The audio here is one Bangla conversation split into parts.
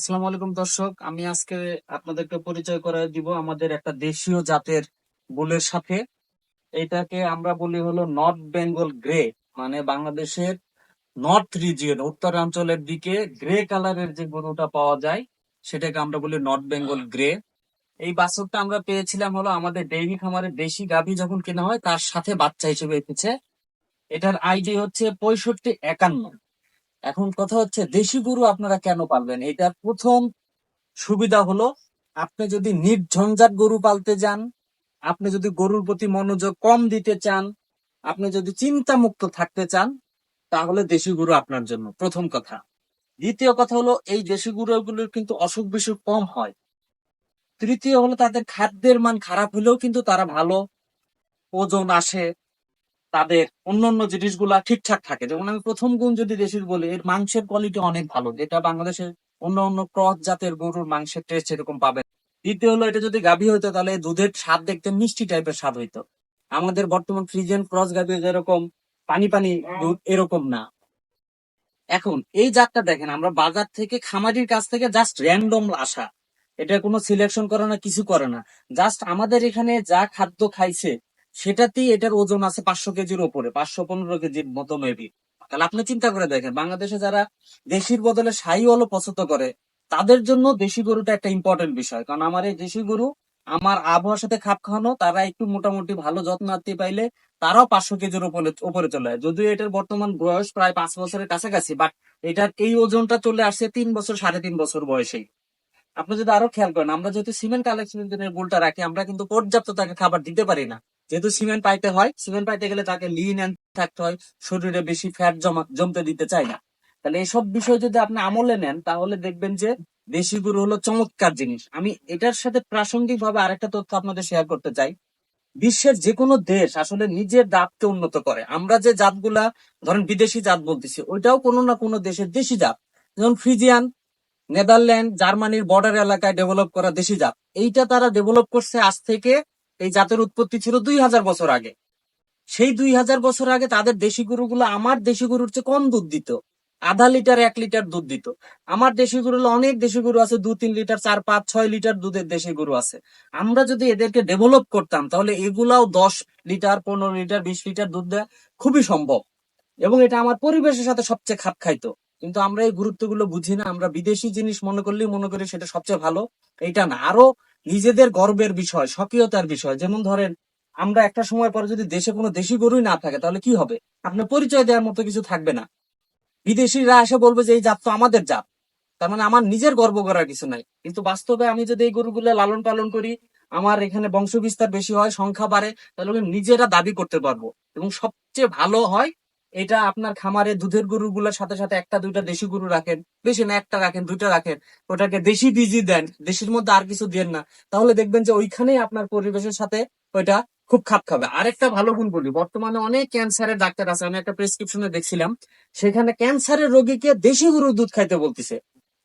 আসসালামু আলাইকুম দর্শক, আমি আজকে আপনাদেরকে পরিচয় করে দিব আমাদের একটা দেশীয় জাতের বুলের সাথে। এটাকে আমরা বলি হলো নর্থ বেঙ্গল গ্রে মানে বাংলাদেশের নর্থ রিজিয়ন, উত্তরাঞ্চলের দিকে গ্রে কালারের যে গরুটা পাওয়া যায়, সেটাকে আমরা বলি নর্থ বেঙ্গল গ্রে। এই বাছুরটা আমরা পেয়েছিলাম হলো আমাদের ডেইরি খামারের দেশি গাভী যখন কেনা হয়, তার সাথে বাচ্চা হিসেবে এসেছে। এটার আইডি হচ্ছে পঁয়ষট্টি একান্ন। এখন কথা হচ্ছে, দেশি গরু আপনারা কেন পালবেন? এটার প্রথম সুবিধা হলো, আপনি যদি নির্ঝঞ্ঝাট গরু পালতে যান, আপনি যদি গরুর প্রতি মনোযোগ কম দিতে চান, আপনি যদি চিন্তা মুক্ত থাকতে চান, তাহলে দেশি গরু আপনার জন্য প্রথম কথা। দ্বিতীয় কথা হলো, এই দেশি গরুগুলোর কিন্তু অসুখ বিসুখ কম হয়। তৃতীয় হলো, তাদের খাদ্যের মান খারাপ হলেও কিন্তু তারা ভালো ওজন আসে তাদের অন্যান্য জিনিসগুলা ঠিকঠাক থাকে। যেমন আমি প্রথম গুণ যদি দেশের বলি, এর মাংসের কোয়ালিটি অনেক ভালো। যেটা বাংলাদেশের অন্য অন্য ক্রস জাতের গরুর মাংসের টেস্ট এরকম পাবেন। দ্বিতীয় হলো, এটা যদি গাভী হইতো, তাহলে দুধের স্বাদ দেখতে মিষ্টি টাইপের স্বাদ হইতো। আমাদের বর্তমান ফ্রিজেন ক্রস গাভী যেরকম পানি পানি দুধ এরকম না। এখন এই জাতটা দেখেন, আমরা বাজার থেকে খামারির কাছ থেকে জাস্ট র্যান্ডম আসা। এটা কোনো সিলেকশন করে না, কিছু করে না। জাস্ট আমাদের এখানে যা খাদ্য খাইছে সেটাতেই এটার ওজন আছে পাঁচশো কেজির ওপরে, পাঁচশো পনেরো কেজির মতো মেবি তাহলে আপনি চিন্তা করে দেখেন, বাংলাদেশে যারা দেশির বদলে সাই হলো পছন্দ করে, তাদের জন্য দেশি গরুটা একটা ইম্পর্টেন্ট বিষয়। কারণ আমার এই দেশি গরু, আমার আবহাওয়ার সাথে খাপ খাওয়ানো, তারা একটু মোটামুটি ভালো যত্ন আত্মি পাইলে তারাও পাঁচশো কেজির উপরে উপরে চলে যায়। যদিও এটার বর্তমান বয়স প্রায় পাঁচ বছরের কাছাকাছি বাট এটার এই ওজনটা চলে আসছে তিন বছর, সাড়ে তিন বছর বয়সেই। আপনি যদি আরও খেয়াল করেন, আমরা যেহেতু সিমেন্ট কালেকশনের বুলটা রাখি, আমরা কিন্তু পর্যাপ্ত তাকে খাবার দিতে পারি না। যেহেতু সিমেন্ট পাইতে হয়, সিমেন্ট পাইতে গেলে তাকে লিন অ্যান্ড থাকতে হয়, শরীরে বেশি ফ্যাট জমা, জমতে দিতে চায় না। তাহলে এসব বিষয় যদি আপনি আমলে নেন, তাহলে দেখবেন যে দেশি গরু হলো চমৎকার জিনিস। আমি এটার সাথে প্রাসঙ্গিক ভাবে আরেকটা তথ্য আপনাদের শেয়ার করতে চাই। বিশ্বের যে কোনো দেশ আসলে নিজের জাতকে উন্নত করে। আমরা যে জাতগুলা, ধরেন বিদেশি জাত বলতেছি, ওইটাও কোনো না কোনো দেশের দেশি জাত। যেমন ফ্রিজিয়ান, নেদারল্যান্ড, জার্মানির বর্ডার এলাকায় ডেভেলপ করা দেশি জাত। এইটা তারা ডেভেলপ করছে আজ থেকে এই জাতের উৎপত্তি ছিল দুই হাজার বছর আগে। সেই দুই হাজার বছর আগে তাদের দেশি গরুগুলো আমার দেশি গরুর চেয়ে কম দুধ দিত। আধা লিটার, এক লিটার দুধ দিত। আমার দেশি গরু অনেক দেশি গরু আছে, দু, তিন লিটার, চার, পাঁচ, ছয় লিটার দুধের দেশি গরু আছে। আমরা যদি এদেরকে ডেভেলপ করতাম, তাহলে এগুলাও দশ লিটার, পনেরো লিটার, বিশ লিটার দুধ দেওয়া খুবই সম্ভব। এবং এটা আমার পরিবেশের সাথে সবচেয়ে খাপ খাইতো। কিন্তু আমরা এই গুরুত্বগুলো বুঝি না। আমরা বিদেশি জিনিস মনে করলেই মনে করি সেটা সবচেয়ে ভালো। এটা না। আরও নিজেদের গর্বের বিষয়, স্বকীয়তার বিষয়। যেমন ধরেন, আমরা একটা সময় পরে যদি দেশে কোনো দেশি গরুই না থাকে, তাহলে কি হবে? আপনার পরিচয় দেওয়ার মতো কিছু থাকবে না। বিদেশিরা এসে বলবে যে, এই জাত তো আমাদের জাত। তার মানে আমার নিজের গর্ব করার কিছু নাই। কিন্তু বাস্তবে আমি যদি এই গরুগুলো লালন পালন করি, আমার এখানে বংশ বিস্তার বেশি হয়, সংখ্যা বাড়ে, তাহলে নিজেরা দাবি করতে পারব। এবং সবচেয়ে ভালো হয় এটা আপনার খামারে দুধের গরুগুলোর সাথে সাথে একটা, দুইটা দেশি গরু রাখেন, বেশি না একটা রাখেন, দুইটা রাখেন, ওটাকে দেশি বীজই দেন, দেশির মধ্যে আর কিছু দেন না। তাহলে দেখবেন যে ওইখানেই আপনার পরিবেশের সাথে ওইটা খুব খাপ খাবে। আরেকটা ভালো গুণ বলি, বর্তমানে অনেক ক্যান্সারের ডাক্তার আছে, আমি একটা প্রেসক্রিপশনে দেখছিলাম, সেখানে ক্যান্সারের রোগীকে দেশি গরুর দুধ খাইতে বলতেছে।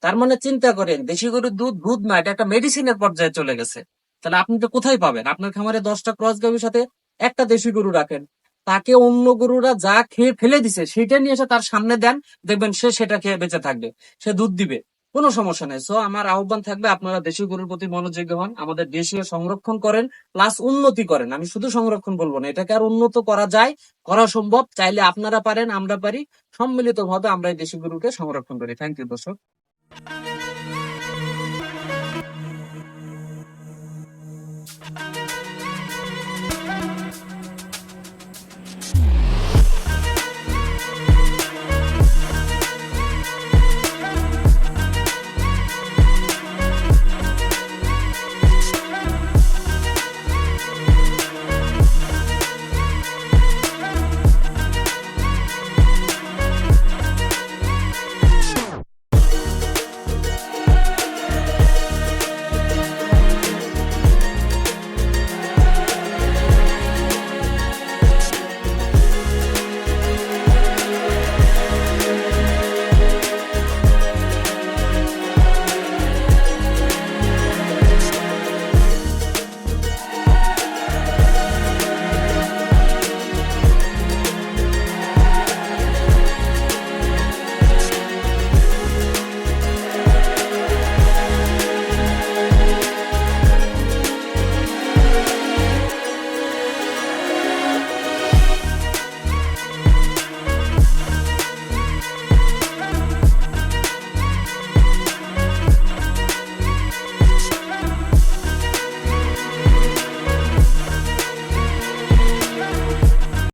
তার মানে চিন্তা করেন, দেশি গরুর দুধ দুধ না, এটা একটা মেডিসিনের পর্যায়ে চলে গেছে। তাহলে আপনি তো কোথায় পাবেন? আপনার খামারে দশটা ক্রস গাভীর সাথে একটা দেশি গরু রাখেন। তাকে অন্য গরুরা যা খেয়ে ফেলে দিছে সেটা নিয়ে এসে তার সামনে দেন, দেখবেন সে সেটা খেয়ে বেঁচে থাকবে, সে দুধ দিবে। কোনো সমস্যা নেই। সো আমার আহ্বান থাকবে, আপনারা দেশি গরুর প্রতি মনোযোগী হন, আমাদের দেশীয় সংরক্ষণ করেন প্লাস উন্নতি করেন। আমি শুধু সংরক্ষণ বলব না, এটাকে আর উন্নত করা যায়, করা সম্ভব। চাইলে আপনারা পারেন, আমরা পারি। সম্মিলিত ভাবে আমরা এই দেশি গরুকে সংরক্ষণ করি। থ্যাংক ইউ দর্শক।